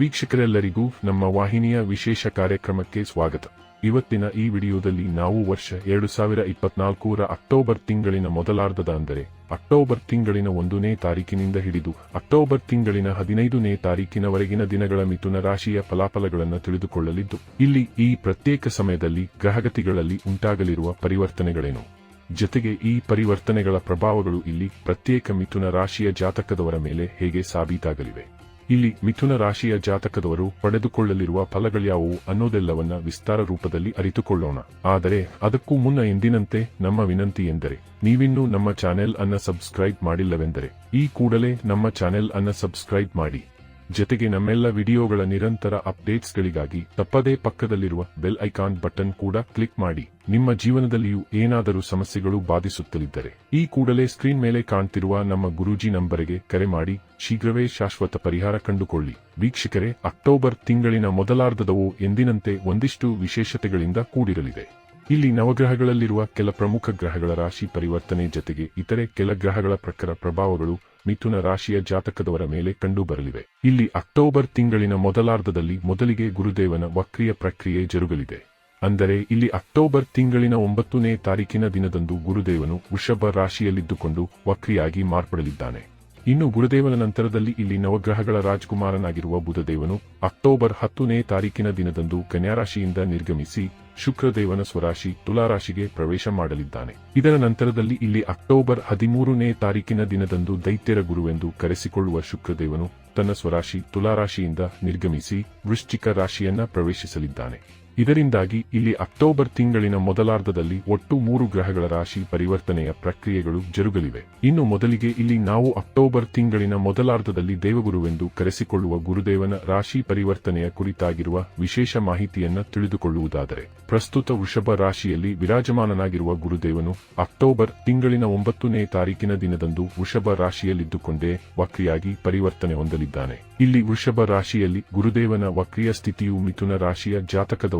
ವೀಕ್ಷಕರೆಲ್ಲರಿಗೂ ನಮ್ಮ ವಾಹಿನಿಯ ವಿಶೇಷ ಕಾರ್ಯಕ್ರಮಕ್ಕೆ ಸ್ವಾಗತ. ಇವತ್ತಿನ ಈ ವಿಡಿಯೋದಲ್ಲಿ ನಾವು ವರ್ಷ ಎರಡು ಸಾವಿರ ಇಪ್ಪತ್ನಾಲ್ಕರ ಅಕ್ಟೋಬರ್ ತಿಂಗಳಿನ ಮೊದಲಾರ್ಧದ ಅಂದರೆ ಅಕ್ಟೋಬರ್ ತಿಂಗಳಿನ ಒಂದನೇ ತಾರೀಕಿನಿಂದ ಹಿಡಿದು ಅಕ್ಟೋಬರ್ ತಿಂಗಳಿನ ಹದಿನೈದನೇ ತಾರೀಕಿನವರೆಗಿನ ದಿನಗಳ ಮಿಥುನ ರಾಶಿಯ ಫಲಾಫಲಗಳನ್ನು ತಿಳಿದುಕೊಳ್ಳಲಿದ್ದು, ಇಲ್ಲಿ ಈ ಪ್ರತ್ಯೇಕ ಸಮಯದಲ್ಲಿ ಗ್ರಹಗತಿಗಳಲ್ಲಿ ಉಂಟಾಗಲಿರುವ ಪರಿವರ್ತನೆಗಳೇನು? ಜೊತೆಗೆ ಈ ಪರಿವರ್ತನೆಗಳ ಪ್ರಭಾವಗಳು ಇಲ್ಲಿ ಪ್ರತ್ಯೇಕ ಮಿಥುನ ರಾಶಿಯ ಜಾತಕದವರ ಮೇಲೆ ಹೇಗೆ ಸಾಬೀತಾಗಲಿವೆ? ಇಲ್ಲಿ ಮಿಥುನ ರಾಶಿಯ ಜಾತಕದವರು ಪಡೆದುಕೊಳ್ಳಲಿರುವ ಫಲಗಳ್ಯಾವುವು ಅನ್ನೋದೆಲ್ಲವನ್ನ ವಿಸ್ತಾರ ರೂಪದಲ್ಲಿ ಅರಿತುಕೊಳ್ಳೋಣ. ಆದರೆ ಅದಕ್ಕೂ ಮುನ್ನ ಎಂದಿನಂತೆ ನಮ್ಮ ವಿನಂತಿ ಎಂದರೆ, ನೀವಿನ್ನೂ ನಮ್ಮ ಚಾನೆಲ್ ಅನ್ನ ಸಬ್ಸ್ಕ್ರೈಬ್ ಮಾಡಿಲ್ಲವೆಂದರೆ, ಈ ಕೂಡಲೇ ನಮ್ಮ ಚಾನೆಲ್ ಅನ್ನ ಸಬ್ಸ್ಕ್ರೈಬ್ ಮಾಡಿ. ಜೊತೆಗೆ ನಮ್ಮೆಲ್ಲ ವಿಡಿಯೋಗಳ ನಿರಂತರ ಅಪ್ಡೇಟ್ಸ್ಗಳಿಗಾಗಿ ತಪ್ಪದೇ ಪಕ್ಕದಲ್ಲಿರುವ ಬೆಲ್ ಐಕಾನ್ ಬಟನ್ ಕೂಡ ಕ್ಲಿಕ್ ಮಾಡಿ. ನಿಮ್ಮ ಜೀವನದಲ್ಲಿಯೂ ಏನಾದರೂ ಸಮಸ್ಯೆಗಳು ಬಾಧಿಸುತ್ತಲಿದ್ದರೆ ಈ ಕೂಡಲೇ ಸ್ಕ್ರೀನ್ ಮೇಲೆ ಕಾಣ್ತಿರುವ ನಮ್ಮ ಗುರೂಜಿ ನಂಬರಿಗೆ ಕರೆ ಮಾಡಿ. ಶೀಘ್ರವೇ ಶಾಶ್ವತ ಪರಿಹಾರ ಕಂಡುಕೊಳ್ಳಿ. ವೀಕ್ಷಕರೇ, ಅಕ್ಟೋಬರ್ ತಿಂಗಳಿನ ಮೊದಲಾರ್ಧದವು ಎಂದಿನಂತೆ ಒಂದಿಷ್ಟು ವಿಶೇಷತೆಗಳಿಂದ ಕೂಡಿರಲಿದೆ. ಇಲ್ಲಿ ನವಗ್ರಹಗಳಲ್ಲಿರುವ ಕೆಲ ಪ್ರಮುಖ ಗ್ರಹಗಳ ರಾಶಿ ಪರಿವರ್ತನೆ ಜೊತೆಗೆ ಇತರೆ ಕೆಲ ಗ್ರಹಗಳ ಪ್ರಖರ ಪ್ರಭಾವಗಳು ಮಿಥುನ ರಾಶಿಯ ಜಾತಕದವರ ಮೇಲೆ ಕಂಡುಬರಲಿವೆ. ಇಲ್ಲಿ ಅಕ್ಟೋಬರ್ ತಿಂಗಳಿನ ಮೊದಲಾರ್ಧದಲ್ಲಿ ಮೊದಲಿಗೆ ಗುರುದೇವನ ವಕ್ರಿಯ ಪ್ರಕ್ರಿಯೆ ಜರುಗಲಿದೆ. ಅಂದರೆ ಇಲ್ಲಿ ಅಕ್ಟೋಬರ್ ತಿಂಗಳಿನ ಒಂಬತ್ತನೇ ತಾರೀಕಿನ ದಿನದಂದು ಗುರುದೇವನು ವೃಷಭ ರಾಶಿಯಲ್ಲಿದ್ದುಕೊಂಡು ವಕ್ರಿಯಾಗಿ ಮಾರ್ಪಡಲಿದ್ದಾನೆ. ಇನ್ನು ಗುರುದೇವನ ನಂತರದಲ್ಲಿ ಇಲ್ಲಿ ನವಗ್ರಹಗಳ ರಾಜಕುಮಾರನಾಗಿರುವ ಬುಧದೇವನು ಅಕ್ಟೋಬರ್ ಹತ್ತನೇ ತಾರೀಕಿನ ದಿನದಂದು ಕನ್ಯಾರಾಶಿಯಿಂದ ನಿರ್ಗಮಿಸಿ ಶುಕ್ರದೇವನ ಸ್ವರಾಶಿ ತುಲಾರಾಶಿಗೆ ಪ್ರವೇಶ ಮಾಡಲಿದ್ದಾನೆ. ಇದರ ನಂತರದಲ್ಲಿ ಇಲ್ಲಿ ಅಕ್ಟೋಬರ್ ಹದಿಮೂರನೇ ತಾರೀಕಿನ ದಿನದಂದು ದೈತ್ಯರ ಗುರುವೆಂದು ಕರೆಸಿಕೊಳ್ಳುವ ಶುಕ್ರದೇವನು ತನ್ನ ಸ್ವರಾಶಿ ತುಲಾರಾಶಿಯಿಂದ ನಿರ್ಗಮಿಸಿ ವೃಶ್ಚಿಕ ರಾಶಿಯನ್ನ ಪ್ರವೇಶಿಸಲಿದ್ದಾನೆ. ಇದರಿಂದಾಗಿ ಇಲ್ಲಿ ಅಕ್ಟೋಬರ್ ತಿಂಗಳಿನ ಮೊದಲಾರ್ಧದಲ್ಲಿ ಒಟ್ಟು ಮೂರು ಗ್ರಹಗಳ ರಾಶಿ ಪರಿವರ್ತನೆಯ ಪ್ರಕ್ರಿಯೆಗಳು ಜರುಗಲಿವೆ. ಇನ್ನು ಮೊದಲಿಗೆ ಇಲ್ಲಿ ನಾವು ಅಕ್ಟೋಬರ್ ತಿಂಗಳಿನ ಮೊದಲಾರ್ಧದಲ್ಲಿ ದೇವಗುರುವೆಂದು ಕರೆಸಿಕೊಳ್ಳುವ ಗುರುದೇವನ ರಾಶಿ ಪರಿವರ್ತನೆಯ ಕುರಿತಾಗಿರುವ ವಿಶೇಷ ಮಾಹಿತಿಯನ್ನ ತಿಳಿದುಕೊಳ್ಳುವುದಾದರೆ, ಪ್ರಸ್ತುತ ವೃಷಭ ರಾಶಿಯಲ್ಲಿ ವಿರಾಜಮಾನನಾಗಿರುವ ಗುರುದೇವನು ಅಕ್ಟೋಬರ್ ತಿಂಗಳಿನ ಒಂಬತ್ತನೇ ತಾರೀಕಿನ ದಿನದಂದು ವೃಷಭ ರಾಶಿಯಲ್ಲಿದ್ದುಕೊಂಡೇ ವಕ್ರಿಯಾಗಿ ಪರಿವರ್ತನೆ ಹೊಂದಲಿದ್ದಾನೆ. ಇಲ್ಲಿ ವೃಷಭ ರಾಶಿಯಲ್ಲಿ ಗುರುದೇವನ ವಕ್ರಿಯ ಸ್ಥಿತಿಯು ಮಿಥುನ ರಾಶಿಯ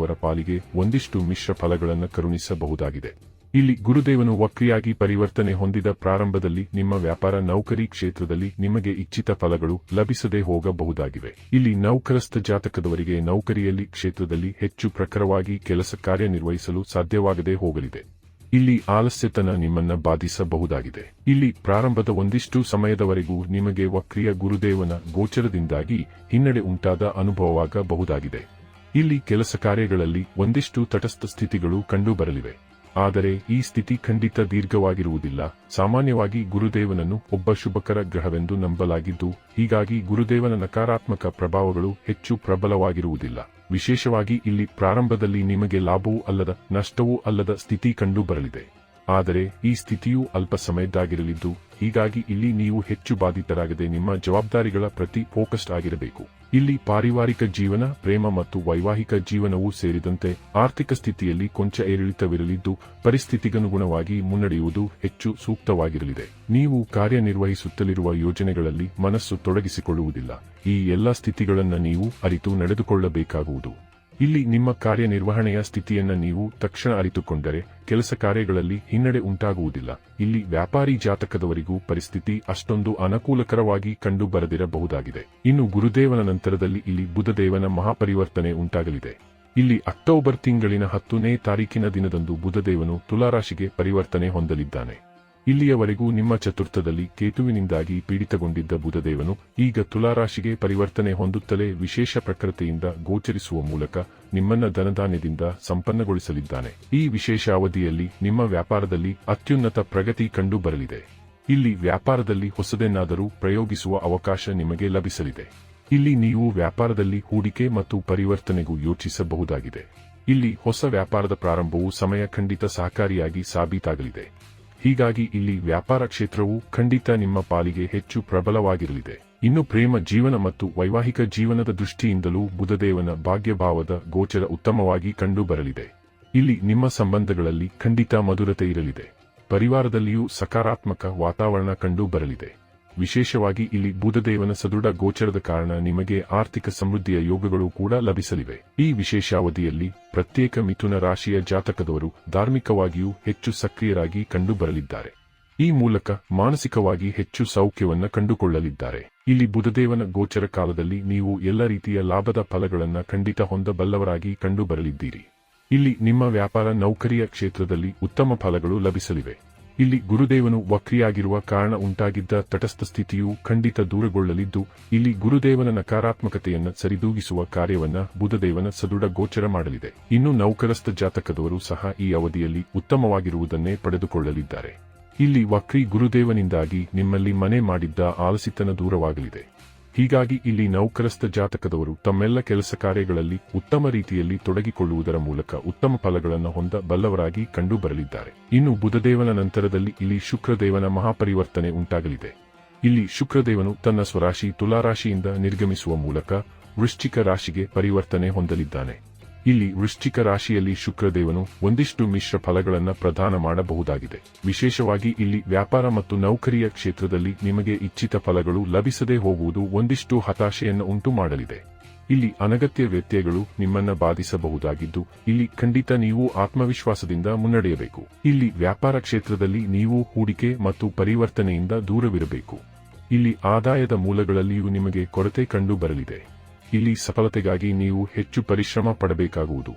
ಜಾತಕದವರ ಪಾಲಿಗೆ ಒಂದಿಷ್ಟು ಮಿಶ್ರ ಫಲಗಳನ್ನು ಕರುಣಿಸಬಹುದಾಗಿದೆ. ಇಲ್ಲಿ ಗುರುದೇವನು ವಕ್ರಿಯಾಗಿ ಪರಿವರ್ತನೆ ಹೊಂದಿದ ಪ್ರಾರಂಭದಲ್ಲಿ ನಿಮ್ಮ ವ್ಯಾಪಾರ ನೌಕರಿ ಕ್ಷೇತ್ರದಲ್ಲಿ ನಿಮಗೆ ಇಚ್ಛಿತ ಫಲಗಳು ಲಭಿಸದೆ ಹೋಗಬಹುದಾಗಿವೆ. ಇಲ್ಲಿ ನೌಕರಸ್ಥ ಜಾತಕದವರಿಗೆ ನೌಕರಿಯಲ್ಲಿ ಕ್ಷೇತ್ರದಲ್ಲಿ ಹೆಚ್ಚು ಪ್ರಖರವಾಗಿ ಕೆಲಸ ಕಾರ್ಯನಿರ್ವಹಿಸಲು ಸಾಧ್ಯವಾಗದೆ ಹೋಗಲಿದೆ. ಇಲ್ಲಿ ಆಲಸ್ಯತನ ನಿಮ್ಮನ್ನ ಬಾಧಿಸಬಹುದಾಗಿದೆ. ಇಲ್ಲಿ ಪ್ರಾರಂಭದ ಒಂದಿಷ್ಟು ಸಮಯದವರೆಗೂ ನಿಮಗೆ ವಕ್ರಿಯ ಗುರುದೇವನ ಗೋಚರದಿಂದಾಗಿ ಹಿನ್ನಡೆ ಉಂಟಾದ ಅನುಭವವಾಗಬಹುದಾಗಿದೆ. ಇಲ್ಲಿ ಕೆಲಸ ಕಾರ್ಯಗಳಲ್ಲಿ ಒಂದಿಷ್ಟು ತಟಸ್ಥ ಸ್ಥಿತಿಗಳು ಕಂಡುಬರಲಿವೆ. ಆದರೆ ಈ ಸ್ಥಿತಿ ಖಂಡಿತ ದೀರ್ಘವಾಗಿರುವುದಿಲ್ಲ. ಸಾಮಾನ್ಯವಾಗಿ ಗುರುದೇವನನ್ನು ಒಬ್ಬ ಶುಭಕರ ಗ್ರಹವೆಂದು ನಂಬಲಾಗಿದ್ದು, ಹೀಗಾಗಿ ಗುರುದೇವನ ನಕಾರಾತ್ಮಕ ಪ್ರಭಾವಗಳು ಹೆಚ್ಚು ಪ್ರಬಲವಾಗಿರುವುದಿಲ್ಲ. ವಿಶೇಷವಾಗಿ ಇಲ್ಲಿ ಪ್ರಾರಂಭದಲ್ಲಿ ನಿಮಗೆ ಲಾಭವೂ ಅಲ್ಲದ ನಷ್ಟವೂ ಅಲ್ಲದ ಸ್ಥಿತಿ ಕಂಡುಬರಲಿದೆ. ಆದರೆ ಈ ಸ್ಥಿತಿಯು ಅಲ್ಪ ಸಮಯದ್ದಾಗಿರಲಿದ್ದು ಹೀಗಾಗಿ ಇಲ್ಲಿ ನೀವು ಹೆಚ್ಚು ಬಾಧಿತರಾಗದೆ ನಿಮ್ಮ ಜವಾಬ್ದಾರಿಗಳ ಪ್ರತಿ ಫೋಕಸ್ಡ್ ಆಗಿರಬೇಕು. ಇಲ್ಲಿ ಪಾರಿವಾರಿಕ ಜೀವನ, ಪ್ರೇಮ ಮತ್ತು ವೈವಾಹಿಕ ಜೀವನವೂ ಸೇರಿದಂತೆ ಆರ್ಥಿಕ ಸ್ಥಿತಿಯಲ್ಲಿ ಕೊಂಚ ಏರಿಳಿತವಿರಲಿದ್ದು, ಪರಿಸ್ಥಿತಿಗನುಗುಣವಾಗಿ ಮುನ್ನಡೆಯುವುದು ಹೆಚ್ಚು ಸೂಕ್ತವಾಗಿರಲಿದೆ. ನೀವು ಕಾರ್ಯನಿರ್ವಹಿಸುತ್ತಲಿರುವ ಯೋಜನೆಗಳಲ್ಲಿ ಮನಸ್ಸು ತೊಡಗಿಸಿಕೊಳ್ಳುವುದಿಲ್ಲ. ಈ ಎಲ್ಲ ಸ್ಥಿತಿಗಳನ್ನು ನೀವು ಅರಿತು ನಡೆದುಕೊಳ್ಳಬೇಕಾಗುವುದು. ಇಲ್ಲಿ ನಿಮ್ಮ ಕಾರ್ಯನಿರ್ವಹಣೆಯ ಸ್ಥಿತಿಯನ್ನು ನೀವು ತಕ್ಷಣ ಅರಿತುಕೊಂಡರೆ ಕೆಲಸ ಕಾರ್ಯಗಳಲ್ಲಿ ಹಿನ್ನಡೆ ಉಂಟಾಗುವುದಿಲ್ಲ. ಇಲ್ಲಿ ವ್ಯಾಪಾರಿ ಜಾತಕದವರಿಗೂ ಪರಿಸ್ಥಿತಿ ಅಷ್ಟೊಂದು ಅನುಕೂಲಕರವಾಗಿ ಕಂಡು ಬರದಿರಬಹುದಾಗಿದೆ ಇನ್ನು ಗುರುದೇವನ ನಂತರದಲ್ಲಿ ಇಲ್ಲಿ ಬುಧದೇವನ ಮಹಾಪರಿವರ್ತನೆ ಉಂಟಾಗಲಿದೆ. ಇಲ್ಲಿ ಅಕ್ಟೋಬರ್ ತಿಂಗಳಿನ ಹತ್ತನೇ ತಾರೀಕಿನ ದಿನದಂದು ಬುಧದೇವನು ತುಲಾರಾಶಿಗೆ ಪರಿವರ್ತನೆ ಹೊಂದಲಿದ್ದಾನೆ. ಇಲ್ಲಿಯವರೆಗೂ ನಿಮ್ಮ ಚತುರ್ಥದಲ್ಲಿ ಕೇತುವಿನಿಂದಾಗಿ ಪೀಡಿತಗೊಂಡಿದ್ದ ಬುಧದೇವನು ಈಗ ತುಲಾರಾಶಿಗೆ ಪರಿವರ್ತನೆ ಹೊಂದುತ್ತಲೇ ವಿಶೇಷ ಪ್ರಕೃತಿಯಿಂದ ಗೋಚರಿಸುವ ಮೂಲಕ ನಿಮ್ಮನ್ನ ಧನಧಾನ್ಯದಿಂದ ಸಂಪನ್ನಗೊಳಿಸಲಿದ್ದಾನೆ. ಈ ವಿಶೇಷ ಅವಧಿಯಲ್ಲಿ ನಿಮ್ಮ ವ್ಯಾಪಾರದಲ್ಲಿ ಅತ್ಯುನ್ನತ ಪ್ರಗತಿ ಕಂಡು ಬರಲಿದೆ ಇಲ್ಲಿ ವ್ಯಾಪಾರದಲ್ಲಿ ಹೊಸದೇನಾದರೂ ಪ್ರಯೋಗಿಸುವ ಅವಕಾಶ ನಿಮಗೆ ಲಭಿಸಲಿದೆ. ಇಲ್ಲಿ ನೀವು ವ್ಯಾಪಾರದಲ್ಲಿ ಹೂಡಿಕೆ ಮತ್ತು ಪರಿವರ್ತನೆಗೂ ಯೋಚಿಸಬಹುದಾಗಿದೆ. ಇಲ್ಲಿ ಹೊಸ ವ್ಯಾಪಾರದ ಪ್ರಾರಂಭವು ಸಮಯ ಖಂಡಿತ ಸಹಕಾರಿಯಾಗಿ ಸಾಬೀತಾಗಲಿದೆ. ಹೀಗಾಗಿ ಇಲ್ಲಿ ವ್ಯಾಪಾರ ಕ್ಷೇತ್ರವು ಖಂಡಿತ ನಿಮ್ಮ ಪಾಲಿಗೆ ಹೆಚ್ಚು ಪ್ರಬಲವಾಗಿರಲಿದೆ. ಇನ್ನು ಪ್ರೇಮ ಜೀವನ ಮತ್ತು ವೈವಾಹಿಕ ಜೀವನದ ದೃಷ್ಟಿಯಿಂದಲೂ ಬುಧದೇವನ ಭಾಗ್ಯಭಾವದ ಗೋಚರ ಉತ್ತಮವಾಗಿ ಕಂಡುಬರಲಿದೆ. ಇಲ್ಲಿ ನಿಮ್ಮ ಸಂಬಂಧಗಳಲ್ಲಿ ಖಂಡಿತ ಮಧುರತೆ ಇರಲಿದೆ. ಪರಿವಾರದಲ್ಲಿಯೂ ಸಕಾರಾತ್ಮಕ ವಾತಾವರಣ ಕಂಡು ಬರಲಿದೆ ವಿಶೇಷವಾಗಿ ಇಲ್ಲಿ ಬುಧದೇವನ ಸದೃಢ ಗೋಚರದ ಕಾರಣ ನಿಮಗೆ ಆರ್ಥಿಕ ಸಮೃದ್ಧಿಯ ಯೋಗಗಳು ಕೂಡ ಲಭಿಸಲಿವೆ. ಈ ವಿಶೇಷ ಅವಧಿಯಲ್ಲಿ ಪ್ರತ್ಯೇಕ ಮಿಥುನ ರಾಶಿಯ ಜಾತಕದವರು ಧಾರ್ಮಿಕವಾಗಿಯೂ ಹೆಚ್ಚು ಸಕ್ರಿಯರಾಗಿ ಕಂಡುಬರಲಿದ್ದಾರೆ. ಈ ಮೂಲಕ ಮಾನಸಿಕವಾಗಿ ಹೆಚ್ಚು ಸೌಖ್ಯವನ್ನು ಕಂಡುಕೊಳ್ಳಲಿದ್ದಾರೆ. ಇಲ್ಲಿ ಬುಧದೇವನ ಗೋಚರ ಕಾಲದಲ್ಲಿ ನೀವು ಎಲ್ಲ ರೀತಿಯ ಲಾಭದ ಫಲಗಳನ್ನು ಖಂಡಿತ ಹೊಂದಬಲ್ಲವರಾಗಿ ಕಂಡುಬರಲಿದ್ದೀರಿ. ಇಲ್ಲಿ ನಿಮ್ಮ ವ್ಯಾಪಾರ ನೌಕರಿಯ ಕ್ಷೇತ್ರದಲ್ಲಿ ಉತ್ತಮ ಫಲಗಳು ಲಭಿಸಲಿವೆ. ಇಲ್ಲಿ ಗುರುದೇವನು ವಕ್ರಿಯಾಗಿರುವ ಕಾರಣ ಉಂಟಾಗಿದ್ದ ತಟಸ್ಥ ಸ್ಥಿತಿಯು ಖಂಡಿತ ದೂರಗೊಳ್ಳಲಿದ್ದು, ಇಲ್ಲಿ ಗುರುದೇವನ ನಕಾರಾತ್ಮಕತೆಯನ್ನು ಸರಿದೂಗಿಸುವ ಕಾರ್ಯವನ್ನ ಬುಧದೇವನ ಸದೃಢ ಗೋಚರ ಮಾಡಲಿದೆ. ಇನ್ನು ನೌಕರಸ್ಥ ಜಾತಕದವರು ಸಹ ಈ ಅವಧಿಯಲ್ಲಿ ಉತ್ತಮವಾಗಿರುವುದನ್ನೇ ಪಡೆದುಕೊಳ್ಳಲಿದ್ದಾರೆ. ಇಲ್ಲಿ ವಕ್ರಿ ಗುರುದೇವನಿಂದಾಗಿ ನಿಮ್ಮಲ್ಲಿ ಮನೆ ಮಾಡಿದ್ದ ಆಲಸಿತನ ದೂರವಾಗಲಿದೆ. ಹೀಗಾಗಿ ಇಲ್ಲಿ ನೌಕರಸ್ಥ ಜಾತಕದವರು ತಮ್ಮೆಲ್ಲ ಕೆಲಸ ಕಾರ್ಯಗಳಲ್ಲಿ ಉತ್ತಮ ರೀತಿಯಲ್ಲಿ ತೊಡಗಿಕೊಳ್ಳುವುದರ ಮೂಲಕ ಉತ್ತಮ ಫಲಗಳನ್ನು ಹೊಂದ ಬಲ್ಲವರಾಗಿ ಕಂಡುಬರಲಿದ್ದಾರೆ. ಇನ್ನು ಬುಧದೇವನ ನಂತರದಲ್ಲಿ ಇಲ್ಲಿ ಶುಕ್ರದೇವನ ಮಹಾಪರಿವರ್ತನೆ ಉಂಟಾಗಲಿದೆ. ಇಲ್ಲಿ ಶುಕ್ರದೇವನು ತನ್ನ ಸ್ವರಾಶಿ ತುಲಾರಾಶಿಯಿಂದ ನಿರ್ಗಮಿಸುವ ಮೂಲಕ ವೃಶ್ಚಿಕ ರಾಶಿಗೆ ಪರಿವರ್ತನೆ ಹೊಂದಲಿದ್ದಾನೆ. ಇಲ್ಲಿ ವೃಶ್ಚಿಕ ರಾಶಿಯಲ್ಲಿ ಶುಕ್ರದೇವನು ಒಂದಿಷ್ಟು ಮಿಶ್ರ ಫಲಗಳನ್ನು ಪ್ರದಾನ ಮಾಡಬಹುದಾಗಿದೆ. ವಿಶೇಷವಾಗಿ ಇಲ್ಲಿ ವ್ಯಾಪಾರ ಮತ್ತು ನೌಕರಿಯ ಕ್ಷೇತ್ರದಲ್ಲಿ ನಿಮಗೆ ಇಚ್ಛಿತ ಫಲಗಳು ಲಭಿಸದೇ ಹೋಗುವುದು ಒಂದಿಷ್ಟು ಹತಾಶೆಯನ್ನು ಉಂಟು ಮಾಡಲಿದೆ ಇಲ್ಲಿ ಅನಗತ್ಯ ವ್ಯತ್ಯಯಗಳು ನಿಮ್ಮನ್ನ ಬಾಧಿಸಬಹುದಾಗಿದ್ದು, ಇಲ್ಲಿ ಖಂಡಿತ ನೀವು ಆತ್ಮವಿಶ್ವಾಸದಿಂದ ಮುನ್ನಡೆಯಬೇಕು. ಇಲ್ಲಿ ವ್ಯಾಪಾರ ಕ್ಷೇತ್ರದಲ್ಲಿ ನೀವು ಹೂಡಿಕೆ ಮತ್ತು ಪರಿವರ್ತನೆಯಿಂದ ದೂರವಿರಬೇಕು. ಇಲ್ಲಿ ಆದಾಯದ ಮೂಲಗಳಲ್ಲಿಯೂ ನಿಮಗೆ ಕೊರತೆ ಕಂಡು ಬರಲಿದೆ ಇಲ್ಲಿ ಸಫಲತೆಗಾಗಿ ನೀವು ಹೆಚ್ಚು ಪರಿಶ್ರಮ ಪಡಬೇಕಾಗುವುದು.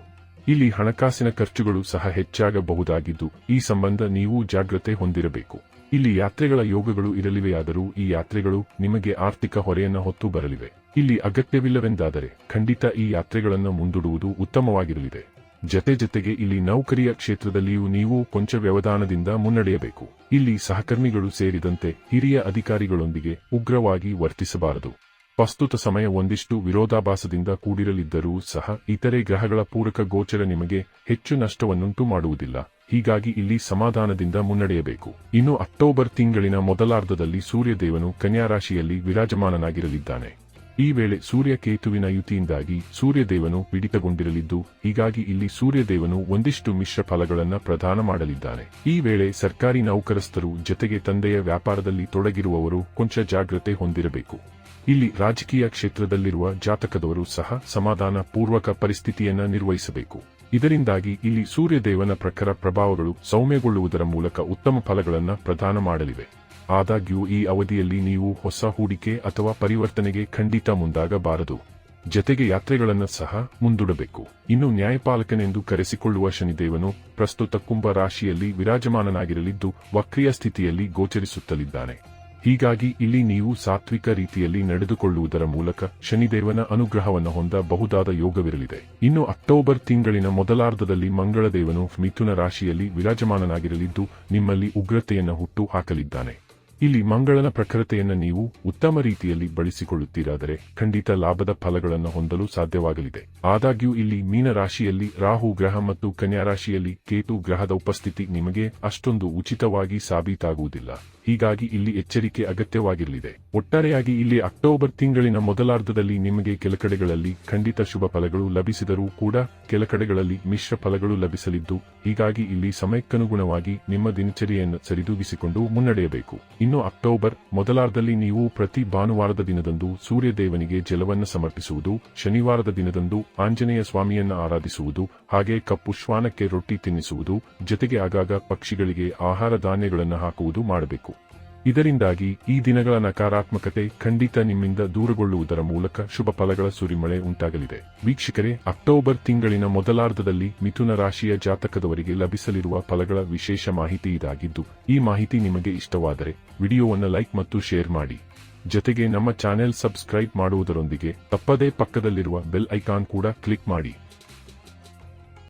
ಇಲ್ಲಿ ಹಣಕಾಸಿನ ಖರ್ಚುಗಳು ಸಹ ಹೆಚ್ಚಾಗಬಹುದಾಗಿದ್ದು, ಈ ಸಂಬಂಧ ನೀವು ಜಾಗ್ರತೆ ಹೊಂದಿರಬೇಕು. ಇಲ್ಲಿ ಯಾತ್ರೆಗಳ ಯೋಗಗಳು ಇರಲಿವೆಯಾದರೂ ಈ ಯಾತ್ರೆಗಳು ನಿಮಗೆ ಆರ್ಥಿಕ ಹೊರೆಯನ್ನು ಹೊತ್ತು ಬರಲಿವೆ. ಇಲ್ಲಿ ಅಗತ್ಯವಿಲ್ಲವೆಂದಾದರೆ ಖಂಡಿತ ಈ ಯಾತ್ರೆಗಳನ್ನು ಮುಂದೂಡುವುದು ಉತ್ತಮವಾಗಿರಲಿದೆ. ಜತೆ ಜತೆಗೆ ಇಲ್ಲಿ ನೌಕರಿಯ ಕ್ಷೇತ್ರದಲ್ಲಿಯೂ ನೀವು ಕೊಂಚ ವ್ಯವಧಾನದಿಂದ ಮುನ್ನಡೆಯಬೇಕು. ಇಲ್ಲಿ ಸಹಕರ್ಮಿಗಳು ಸೇರಿದಂತೆ ಹಿರಿಯ ಅಧಿಕಾರಿಗಳೊಂದಿಗೆ ಉಗ್ರವಾಗಿ ವರ್ತಿಸಬಾರದು. ಪ್ರಸ್ತುತ ಸಮಯ ಒಂದಿಷ್ಟು ವಿರೋಧಾಭಾಸದಿಂದ ಕೂಡಿರಲಿದ್ದರೂ ಸಹ ಇತರೆ ಗ್ರಹಗಳ ಪೂರಕ ಗೋಚರ ನಿಮಗೆ ಹೆಚ್ಚು ನಷ್ಟವನ್ನುಂಟು ಮಾಡುವುದಿಲ್ಲ. ಹೀಗಾಗಿ ಇಲ್ಲಿ ಸಮಾಧಾನದಿಂದ ಮುನ್ನಡೆಯಬೇಕು. ಇನ್ನು ಅಕ್ಟೋಬರ್ ತಿಂಗಳಿನ ಮೊದಲಾರ್ಧದಲ್ಲಿ ಸೂರ್ಯದೇವನು ಕನ್ಯಾರಾಶಿಯಲ್ಲಿ ವಿರಾಜಮಾನನಾಗಿರಲಿದ್ದಾನೆ. ಈ ವೇಳೆ ಸೂರ್ಯ ಕೇತುವಿನ ಯುತಿಯಿಂದಾಗಿ ಸೂರ್ಯದೇವನು ಪೀಡಿತಗೊಂಡಿರಲಿದ್ದು ಹೀಗಾಗಿ ಇಲ್ಲಿ ಸೂರ್ಯದೇವನು ಒಂದಿಷ್ಟು ಮಿಶ್ರ ಫಲಗಳನ್ನು ಪ್ರದಾನ ಮಾಡಲಿದ್ದಾನೆ. ಈ ವೇಳೆ ಸರ್ಕಾರಿ ನೌಕರಸ್ಥರು ಜತೆಗೆ ತಂದೆಯ ವ್ಯಾಪಾರದಲ್ಲಿ ತೊಡಗಿರುವವರು ಕೊಂಚ ಜಾಗ್ರತೆ ಹೊಂದಿರಬೇಕು. ಇಲ್ಲಿ ರಾಜಕೀಯ ಕ್ಷೇತ್ರದಲ್ಲಿರುವ ಜಾತಕದವರು ಸಹ ಸಮಾಧಾನ ಪೂರ್ವಕ ಪರಿಸ್ಥಿತಿಯನ್ನ ನಿರ್ವಹಿಸಬೇಕು. ಇದರಿಂದಾಗಿ ಇಲ್ಲಿ ಸೂರ್ಯದೇವನ ಪ್ರಖರ ಪ್ರಭಾವಗಳು ಸೌಮ್ಯಗೊಳ್ಳುವುದರ ಮೂಲಕ ಉತ್ತಮ ಫಲಗಳನ್ನು ಪ್ರದಾನ ಮಾಡಲಿವೆ. ಆದಾಗ್ಯೂ ಈ ಅವಧಿಯಲ್ಲಿ ನೀವು ಹೊಸ ಹೂಡಿಕೆ ಅಥವಾ ಪರಿವರ್ತನೆಗೆ ಖಂಡಿತ ಮುಂದಾಗಬಾರದು. ಜತೆಗೆ ಯಾತ್ರೆಗಳನ್ನು ಸಹ ಮುಂದೂಡಬೇಕು. ಇನ್ನು ನ್ಯಾಯಪಾಲಕನೆಂದು ಕರೆಸಿಕೊಳ್ಳುವ ಶನಿದೇವನು ಪ್ರಸ್ತುತ ಕುಂಭ ರಾಶಿಯಲ್ಲಿ ವಿರಾಜಮಾನನಾಗಿರಲಿದ್ದು ವಕ್ರಿಯ ಸ್ಥಿತಿಯಲ್ಲಿ ಗೋಚರಿಸುತ್ತಲಿದ್ದಾನೆ. ಹೀಗಾಗಿ ಇಲ್ಲಿ ನೀವು ಸಾತ್ವಿಕ ರೀತಿಯಲ್ಲಿ ನಡೆದುಕೊಳ್ಳುವುದರ ಮೂಲಕ ಶನಿದೇವನ ಅನುಗ್ರಹವನ್ನು ಹೊಂದಬಹುದಾದ ಯೋಗವಿರಲಿದೆ. ಇನ್ನು ಅಕ್ಟೋಬರ್ ತಿಂಗಳಿನ ಮೊದಲಾರ್ಧದಲ್ಲಿ ಮಂಗಳದೇವನು ಮಿಥುನ ರಾಶಿಯಲ್ಲಿ ವಿರಾಜಮಾನನಾಗಿರಲಿದ್ದು ನಿಮ್ಮಲ್ಲಿ ಉಗ್ರತೆಯನ್ನು ಹುಟ್ಟು ಹಾಕಲಿದ್ದಾನೆ. ಇಲ್ಲಿ ಮಂಗಳನ ಪ್ರಖರತೆಯನ್ನು ನೀವು ಉತ್ತಮ ರೀತಿಯಲ್ಲಿ ಬಳಸಿಕೊಳ್ಳುತ್ತೀರಾದರೆ ಖಂಡಿತ ಲಾಭದ ಫಲಗಳನ್ನು ಹೊಂದಲು ಸಾಧ್ಯವಾಗಲಿದೆ. ಆದಾಗ್ಯೂ ಇಲ್ಲಿ ಮೀನ ರಾಶಿಯಲ್ಲಿ ರಾಹು ಗ್ರಹ ಮತ್ತು ಕನ್ಯಾ ರಾಶಿಯಲ್ಲಿ ಕೇತು ಗ್ರಹದ ಉಪಸ್ಥಿತಿ ನಿಮಗೆ ಅಷ್ಟೊಂದು ಉಚಿತವಾಗಿ ಸಾಬೀತಾಗುವುದಿಲ್ಲ. ಹೀಗಾಗಿ ಇಲ್ಲಿ ಎಚ್ಚರಿಕೆ ಅಗತ್ಯವಾಗಿರಲಿದೆ. ಒಟ್ಟಾರೆಯಾಗಿ ಇಲ್ಲಿ ಅಕ್ಟೋಬರ್ ತಿಂಗಳಿನ ಮೊದಲಾರ್ಧದಲ್ಲಿ ನಿಮಗೆ ಕೆಲಕಡೆಗಳಲ್ಲಿ ಖಂಡಿತ ಶುಭ ಫಲಗಳು ಲಭಿಸಿದರೂ ಕೂಡ ಕೆಲಕಡೆಗಳಲ್ಲಿ ಮಿಶ್ರ ಫಲಗಳು ಲಭಿಸಲಿದ್ದು, ಹೀಗಾಗಿ ಇಲ್ಲಿ ಸಮಯಕ್ಕನುಗುಣವಾಗಿ ನಿಮ್ಮ ದಿನಚರಿಯನ್ನು ಸರಿದೂಗಿಸಿಕೊಂಡು ಮುನ್ನಡೆಯಬೇಕು. ಇನ್ನು ಅಕ್ಟೋಬರ್ ಮೊದಲಾರ್ಧದಲ್ಲಿ ನೀವು ಪ್ರತಿ ಭಾನುವಾರದ ದಿನದಂದು ಸೂರ್ಯದೇವನಿಗೆ ಜಲವನ್ನು ಸಮರ್ಪಿಸುವುದು, ಶನಿವಾರದ ದಿನದಂದು ಆಂಜನೇಯ ಸ್ವಾಮಿಯನ್ನ ಆರಾಧಿಸುವುದು, ಹಾಗೆ ಕಪ್ಪು ಶ್ವಾನಕ್ಕೆ ರೊಟ್ಟಿ ತಿನ್ನಿಸುವುದು, ಜೊತೆಗೆ ಆಗಾಗ ಪಕ್ಷಿಗಳಿಗೆ ಆಹಾರ ಧಾನ್ಯಗಳನ್ನು ಹಾಕುವುದು ಮಾಡಬೇಕು. ಇದರಿಂದಾಗಿ ಈ ದಿನಗಳ ನಕಾರಾತ್ಮಕತೆ ಖಂಡಿತ ನಿಮ್ಮಿಂದ ದೂರಗೊಳ್ಳುವುದರ ಮೂಲಕ ಶುಭ ಫಲಗಳ ಸುರಿಮಳೆ ಉಂಟಾಗಲಿದೆ. ವೀಕ್ಷಕರೇ, ಅಕ್ಟೋಬರ್ ತಿಂಗಳಿನ ಮೊದಲಾರ್ಧದಲ್ಲಿ ಮಿಥುನ ರಾಶಿಯ ಜಾತಕದವರಿಗೆ ಲಭಿಸಲಿರುವ ಫಲಗಳ ವಿಶೇಷ ಮಾಹಿತಿ ಇದಾಗಿದ್ದು, ಈ ಮಾಹಿತಿ ನಿಮಗೆ ಇಷ್ಟವಾದರೆ ವಿಡಿಯೋವನ್ನು ಲೈಕ್ ಮತ್ತು ಶೇರ್ ಮಾಡಿ. ಜೊತೆಗೆ ನಮ್ಮ ಚಾನೆಲ್ ಸಬ್ಸ್ಕ್ರೈಬ್ ಮಾಡುವುದರೊಂದಿಗೆ ತಪ್ಪದೇ ಪಕ್ಕದಲ್ಲಿರುವ ಬೆಲ್ ಐಕಾನ್ ಕೂಡ ಕ್ಲಿಕ್ ಮಾಡಿ.